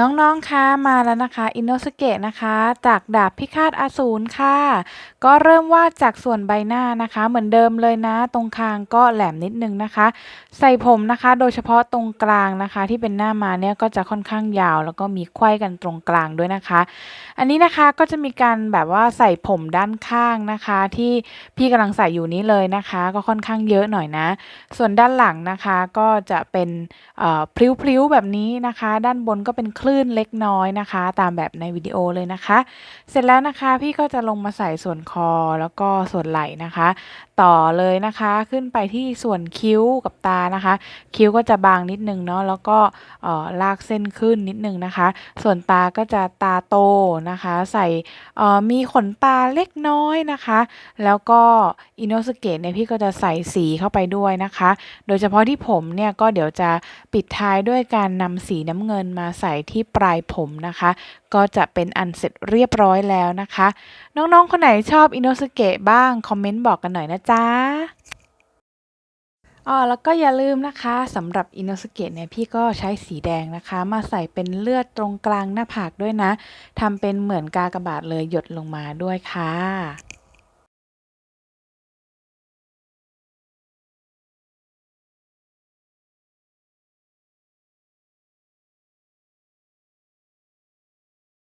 น้องๆ คะมาแล้วนะคะอินโนสเกะนะคะ จากดาบพิฆาตอสูรค่ะ ก็เริ่มวาดจากส่วนใบหน้านะคะ เหมือนเดิมเลยนะ ตรงคางก็แหลมนิดนึงนะคะ ใส่ผมนะคะ โดยเฉพาะตรงกลางนะคะ ที่เป็นหน้ามาเนี่ยก็จะค่อนข้างยาว แล้วก็มีไขว้กันตรงกลางด้วยนะคะ อันนี้นะคะก็จะมีการแบบว่าใส่ผมด้านข้างนะคะ ที่พี่กำลังใส่อยู่นี้เลยนะคะ ก็ค่อนข้างเยอะหน่อยนะ ส่วนด้านหลังนะคะก็จะเป็นเอ่อพลิ้วๆแบบนี้นะคะ ด้านบนก็เป็นคลื่นเล็กน้อยนะคะ ตามแบบในวิดีโอเลยนะคะ เสร็จแล้วนะคะพี่ก็จะลงมาใส่ส่วนคอแล้วก็ส่วนไหล่นะคะ ต่อเลยนะคะขึ้นไปที่ส่วนคิ้วกับตานะคะ คิ้วก็จะบางนิดนึงเนาะแล้วก็อ่อลากเส้นขึ้นนิดนึงนะคะ ส่วนตาก็จะตาโตนะคะ ใส่อ่อมีขนตาเล็กน้อยนะคะ แล้วก็อินโนสเกตเนี่ยพี่ก็จะใส่สีเข้าไปด้วยนะคะ โดยเฉพาะที่ผมเนี่ยก็เดี๋ยวจะปิดท้ายด้วยการนำสีน้ำเงินมาใส่ที่ปลายผมนะคะ ก็จะเป็นอันเสร็จเรียบร้อยแล้วนะคะ น้องๆ คนไหนชอบอินโนสเกะบ้าง คอมเมนต์บอกกันหน่อยนะจ๊ะอ๋อแล้วก็อย่าลืมนะคะสำหรับอินโนสเกะเนี่ยพี่ก็ใช้สีแดงนะคะ มาใส่เป็นเลือดตรงกลางหน้าผากด้วยนะทำเป็นเหมือนกากระบาทเลยหยดลงมาด้วยค่ะ